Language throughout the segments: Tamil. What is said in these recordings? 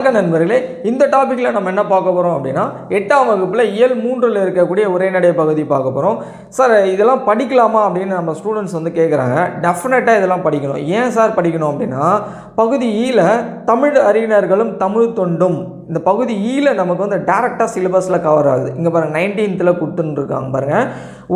வணக்கம் நண்பர்களே இந்த டாப்பிக்கில் நம்ம என்ன பார்க்க போகிறோம் அப்படின்னா எட்டாம் வகுப்பில் இயல் மூன்றில் இருக்கக்கூடிய உரைநடை பகுதி பார்க்க போகிறோம் சார் இதெல்லாம் படிக்கலாமா அப்படின்னு நம்ம ஸ்டூடெண்ட்ஸ் வந்து கேட்குறாங்க டெஃபினட்டாக இதெல்லாம் படிக்கணும். ஏன் சார் படிக்கணும் அப்படின்னா பகுதி ஈல தமிழ் அறிஞர்களும் தமிழ் தொண்டும். இந்த பகுதி ஈல நமக்கு வந்து டேரெக்டாக சிலபஸில் கவர் ஆகுது. இங்கே பாருங்கள் நைன்டீன்த்தில் கொடுத்துன்னு இருக்காங்க பாருங்கள்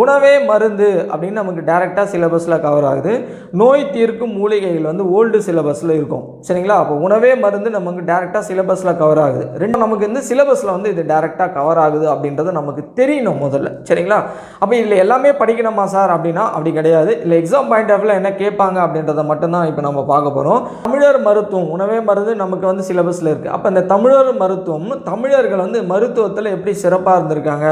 உணவே மருந்து அப்படின்னு நமக்கு டேரெக்டாக சிலபஸில் கவர் ஆகுது. நோய் தீர்க்கும் மூலிகைகள் வந்து ஓல்டு சிலபஸில் இருக்கும். சரிங்களா? அப்போ உணவே மருந்து நமக்கு டேரெக்டாக சிலபஸில் கவர் ஆகுது. ரெண்டு நமக்கு வந்து சிலபஸில் வந்து இது டேரெக்டாக கவர் ஆகுது அப்படின்றது நமக்கு தெரியணும் முதல்ல. சரிங்களா? அப்போ இதில் எல்லாமே படிக்கணுமா சார் அப்படின்னா அப்படி கிடையாது. இல்லை எக்ஸாம் பாயிண்ட் ஆஃப்ல என்ன கேட்பாங்க அப்படின்றத மட்டும்தான் இப்போ நம்ம பார்க்க போகிறோம் தமிழர் மருத்துவம் உணவே மருந்து நமக்கு வந்து சிலபஸில் இருக்குது அப்போ இந்த தமிழர் மருத்துவம் தமிழர்கள் வந்து மருத்துவத்தில் எப்படி சிறப்பாக இருந்திருக்காங்க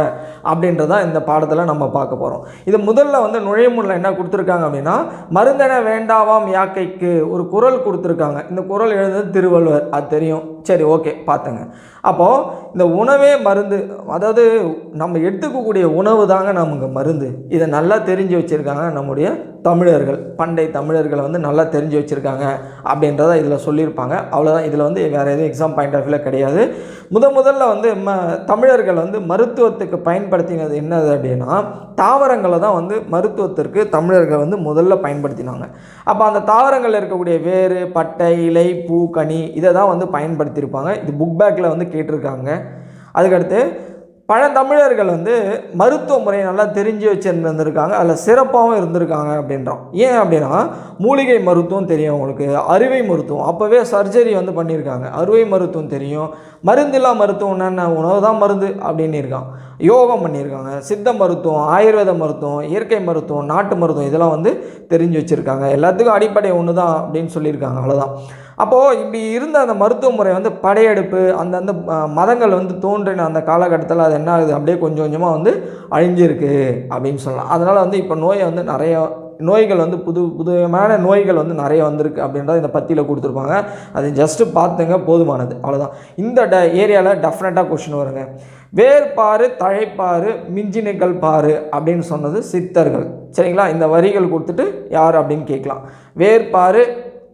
அப்படின்றதான் இந்த பாடத்தில் நம்ம பார்க்க போகிறோம் இது முதல்ல வந்து நுழைமுள்ள என்ன கொடுத்துருக்காங்க அப்படின்னா மருந்தென வேண்டாவாம் யாக்கைக்கு ஒரு குரல் கொடுத்துருக்காங்க. இந்த குரல் எழுந்தது திருவள்ளுவர். அது தெரியும். சரி ஓகே பார்த்துங்க. அப்போது இந்த உணவே மருந்து அதாவது நம்ம எடுத்துக்கக்கூடிய உணவு தாங்க நமக்கு மருந்து. இதை நல்லா தெரிஞ்சு வச்சுருக்காங்க நம்முடைய தமிழர்கள். பண்டை தமிழர்களை வந்து நல்லா தெரிஞ்சு வச்சுருக்காங்க அப்படின்றத இதில் சொல்லியிருப்பாங்க. அவ்வளோதான் இதில் வந்து வேறு எதுவும் எக்ஸாம் பாயிண்ட் ஆஃப் வியூவில் கிடையாது. முத முதல்ல வந்து ம தமிழர்கள் வந்து மருத்துவத்துக்கு பயன்படுத்தினது என்னது அப்படின்னா தாவரங்களை தான் வந்து மருத்துவத்திற்கு தமிழர்கள் வந்து முதல்ல பயன்படுத்தினாங்க. அப்போ அந்த தாவரங்களில் இருக்கக்கூடிய வேறு பட்டை இலை பூ கனி இதை தான் வந்து பயன்படுத்தி பயன்படுத்தியிருப்பாங்க இது புக் பேக்கில் வந்து கேட்டிருக்காங்க. அதுக்கடுத்து பழந்தமிழர்கள் வந்து மருத்துவ முறையை நல்லா தெரிஞ்சு வச்சுருந்துருக்காங்க அதில் சிறப்பாகவும் இருந்திருக்காங்க அப்படின்றோம் ஏன் அப்படின்னா மூலிகை மருத்துவம் தெரியும் அவங்களுக்கு. அறுவை மருத்துவம். அப்போவே சர்ஜரி வந்து பண்ணியிருக்காங்க. அறுவை மருத்துவம் தெரியும். மருந்தில்லா மருத்துவம் என்னென்ன? உணவு தான் மருந்து அப்படின்னு இருக்கான். யோகம் பண்ணியிருக்காங்க. சித்த மருத்துவம் ஆயுர்வேத மருத்துவம் இயற்கை மருத்துவம் நாட்டு மருத்துவம் இதெல்லாம் வந்து தெரிஞ்சு வச்சுருக்காங்க. எல்லாத்துக்கும் அடிப்படை ஒன்று தான் அப்படின்னு சொல்லியிருக்காங்க. அவ்வளோதான் அப்போது இப்படி இருந்த அந்த மருத்துவ முறை வந்து படையெடுப்பு அந்தந்த மதங்கள் வந்து தோன்றின அந்த காலகட்டத்தில் அது என்ன ஆகுது அப்படியே கொஞ்சம் கொஞ்சமாக வந்து அழிஞ்சிருக்கு அப்படின்னு சொல்லலாம். அதனால் வந்து இப்போ நோயை வந்து நிறைய நோய்கள் வந்து புது புதுமையான நோய்கள் வந்து நிறைய வந்திருக்கு அப்படின்றத இந்த பத்தியில் கொடுத்துருப்பாங்க. அது ஜஸ்ட்டு பார்த்துங்க போதுமானது. அவ்வளோதான் இந்த ட ஏரியாவில் டெஃபினட்டாக கொஷின் வருங்க. வேர்பாறு தழைப்பாறு மிஞ்சினுக்கள் பாரு அப்படின்னு சொன்னது சித்தர்கள். சரிங்களா? இந்த வரிகள் கொடுத்துட்டு யார் அப்படின்னு கேட்கலாம். வேர்பாறு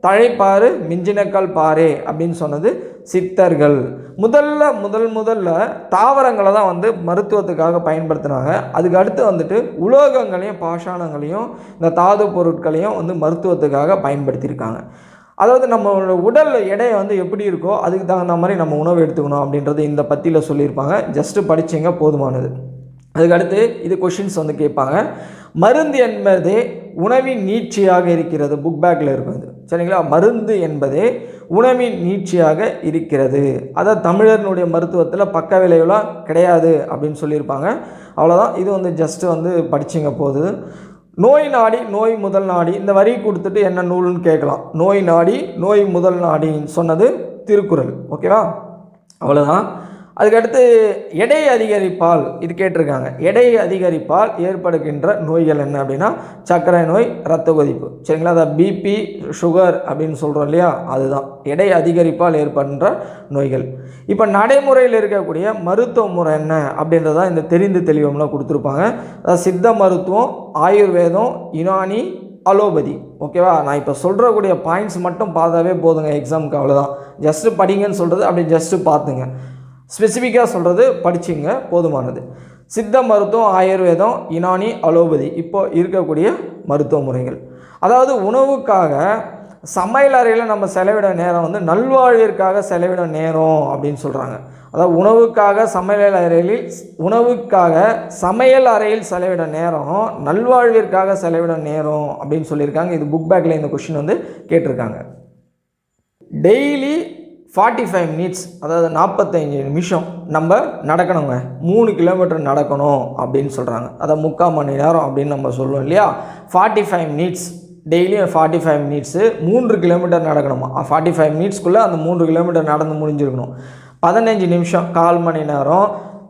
தழைப்பாறு மிஞ்சினக்கல் பாரு அப்படின்னு சொன்னது சித்தர்கள். முதல்ல முதல் முதல்ல தாவரங்களை தான் வந்து மருத்துவத்துக்காக பயன்படுத்தினாங்க. அதுக்கு அடுத்து வந்துட்டு உலோகங்களையும் பாஷாணங்களையும் இந்த தாது பொருட்களையும் வந்து மருத்துவத்துக்காக பயன்படுத்தியிருக்காங்க. அதாவது நம்மளோட உடல் எடை வந்து எப்படி இருக்கோ அதுக்கு தகுந்த மாதிரி நம்ம உணவு எடுத்துக்கணும் அப்படின்றது இந்த பத்தியில் சொல்லியிருப்பாங்க. ஜஸ்ட்டு படித்தீங்க போதுமானது. அதுக்கடுத்து இது கொஷின்ஸ் வந்து கேட்பாங்க. மருந்து என்பதே உணவின் நீட்சியாக இருக்கிறது புக் பேக்கில் இருக்கும் இது சரிங்களா? மருந்து என்பதே உணவின் நீட்சியாக இருக்கிறது. அதை தமிழர்னுடைய மருத்துவத்தில் பக்க விளைவுலாம் கிடையாது அப்படின்னு சொல்லியிருப்பாங்க. அவ்வளோதான் இது வந்து ஜஸ்ட்டு வந்து படிச்சிங்க போது நோய் நாடி நோய் முதல் நாடி இந்த வரி கொடுத்துட்டு என்ன நூல்னு கேட்கலாம். நோய் நாடி நோய் முதல் நாடின்னு சொன்னது திருக்குறள். ஓகேவா? அவ்வளோதான் அதுக்கடுத்து எடை அதிகரிப்பால் இது கேட்டிருக்காங்க. எடை அதிகரிப்பால் ஏற்படுகின்ற நோய்கள் என்ன அப்படின்னா சர்க்கரை நோய் ரத்த கொதிப்பு. சரிங்களா? அதை பிபி சுகர் அப்படின்னு சொல்கிறோம் இல்லையா? அதுதான். எடை அதிகரிப்பால் ஏற்படுகின்ற நோய்கள். இப்போ நடைமுறையில் இருக்கக்கூடிய மருத்துவ முறை என்ன அப்படின்றத இந்த தெரிந்து தெளிவம்லாம் கொடுத்துருப்பாங்க. அதாவது சித்த மருத்துவம் ஆயுர்வேதம் யுனானி அலோபதி. ஓகேவா? நான் இப்போ சொல்கிறக்கூடிய பாயிண்ட்ஸ் மட்டும் பார்த்தாவே போதுங்க எக்ஸாமுக்கு அவ்வளோதான் ஜஸ்ட்டு படிங்கன்னு சொல்கிறது அப்படி ஜஸ்ட்டு பார்த்துங்க. ஸ்பெசிஃபிக்காக சொல்கிறது படிச்சிங்க போதுமானது. சித்த மருத்துவம் ஆயுர்வேதம் இனானி அலோபதி இப்போ இருக்கக்கூடிய மருத்துவ முறைகள். அதாவது உணவுக்காக சமையல் அறையில் நம்ம செலவிட நேரம் வந்து நல்வாழ்விற்காக செலவிட நேரம் அப்படின்னு சொல்கிறாங்க அதாவது உணவுக்காக சமையல் அறையில் உணவுக்காக சமையல் அறையில் செலவிட நேரம் நல்வாழ்விற்காக செலவிட நேரம் அப்படின்னு சொல்லியிருக்காங்க. இது புக் பேக்கில் இந்த கொஷின் வந்து கேட்டிருக்காங்க. டெய்லி ஃபார்ட்டி ஃபைவ் மினிட்ஸ் அதாவது நாற்பத்தஞ்சு நிமிஷம் நம்ம நடக்கணுங்க. மூணு கிலோமீட்டர் நடக்கணும் அப்படின்னு சொல்கிறாங்க அதை முக்கால் மணி நேரம் அப்படின்னு நம்ம சொல்லுவோம் இல்லையா? ஃபார்ட்டி ஃபைவ் மினிட்ஸ் டெய்லியும் ஃபார்ட்டி ஃபைவ் மினிட்ஸு மூன்று கிலோமீட்டர் நடக்கணுமா? ஃபார்ட்டி ஃபைவ் மினிட்ஸ்க்குள்ளே அந்த மூன்று கிலோமீட்டர் நடந்து முடிஞ்சிருக்கணும். பதினஞ்சு நிமிஷம் கால் மணி நேரம்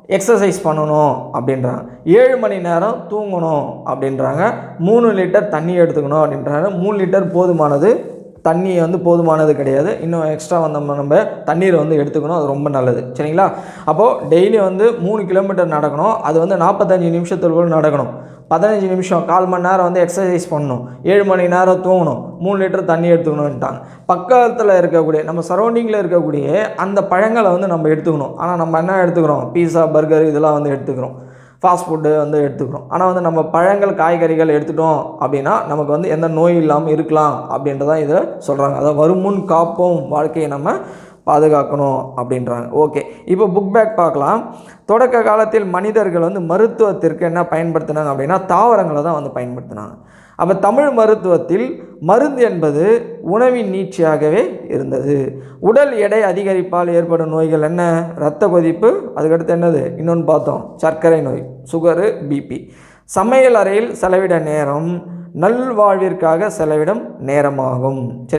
எக்ஸசைஸ் பண்ணணும் அப்படின்றாங்க. ஏழு மணி நேரம் தூங்கணும் அப்படின்றாங்க. மூணு லிட்டர் தண்ணி எடுத்துக்கணும் அப்படின்றாங்க. மூணு லிட்டர் போதுமானது தண்ணி வந்து போதுமானது கிடையாது. இன்னும் எக்ஸ்ட்ரா வந்தோம் நம்ம தண்ணீரை வந்து எடுத்துக்கணும். அது ரொம்ப நல்லது. சரிங்களா? அப்போது டெய்லி வந்து மூணு கிலோமீட்டர் நடக்கணும். அது வந்து நாற்பத்தஞ்சு நிமிஷத்துக்குள்ள நடக்கணும். பதினஞ்சு நிமிஷம் கால் மணி நேரம் வந்து எக்ஸசைஸ் பண்ணணும். ஏழு மணி நேரம் தூங்கணும். மூணு லிட்டர் தண்ணி எடுத்துக்கணும்ட்டாங்க. பக்கத்தில் இருக்கக்கூடிய நம்ம சரௌண்டிங்கில் இருக்கக்கூடிய அந்த பழங்களை வந்து நம்ம எடுத்துக்கணும். ஆனால் நம்ம என்ன எடுத்துக்கிறோம்? பீஸா பர்கர் இதெல்லாம் வந்து எடுத்துக்கிறோம். ஃபாஸ்ட் ஃபுட்டு வந்து எடுத்துக்கிறோம். ஆனால் வந்து நம்ம பழங்கள் காய்கறிகள் எடுத்துட்டோம் அப்படின்னா நமக்கு வந்து எந்த நோய் இல்லாமல் இருக்கலாம் அப்படின்றதான் இதை சொல்கிறாங்க அதாவது வருமுன் காப்போம் வாழ்க்கையை நம்ம பாதுகாக்கணும் அப்படின்றாங்க. ஓகே இப்போ புக் பேக் பார்க்கலாம். தொடக்க காலத்தில் மனிதர்கள் வந்து மருத்துவத்திற்கு என்ன பயன்படுத்தினாங்க அப்படின்னா தாவரங்களை தான் வந்து பயன்படுத்தினாங்க. அப்போ தமிழ் மருத்துவத்தில் மருந்து என்பது உணவின் நீட்சியாகவே இருந்தது. உடல் எடை அதிகரிப்பால் ஏற்படும் நோய்கள் என்ன? இரத்த கொதிப்பு அதுக்கடுத்து என்னது? இன்னொன்று பார்த்தோம். சர்க்கரை நோய் சுகரு பிபி. சமையல் அறையில் செலவிட நேரம் நல்வாழ்விற்காக செலவிடும் நேரமாகும். சரி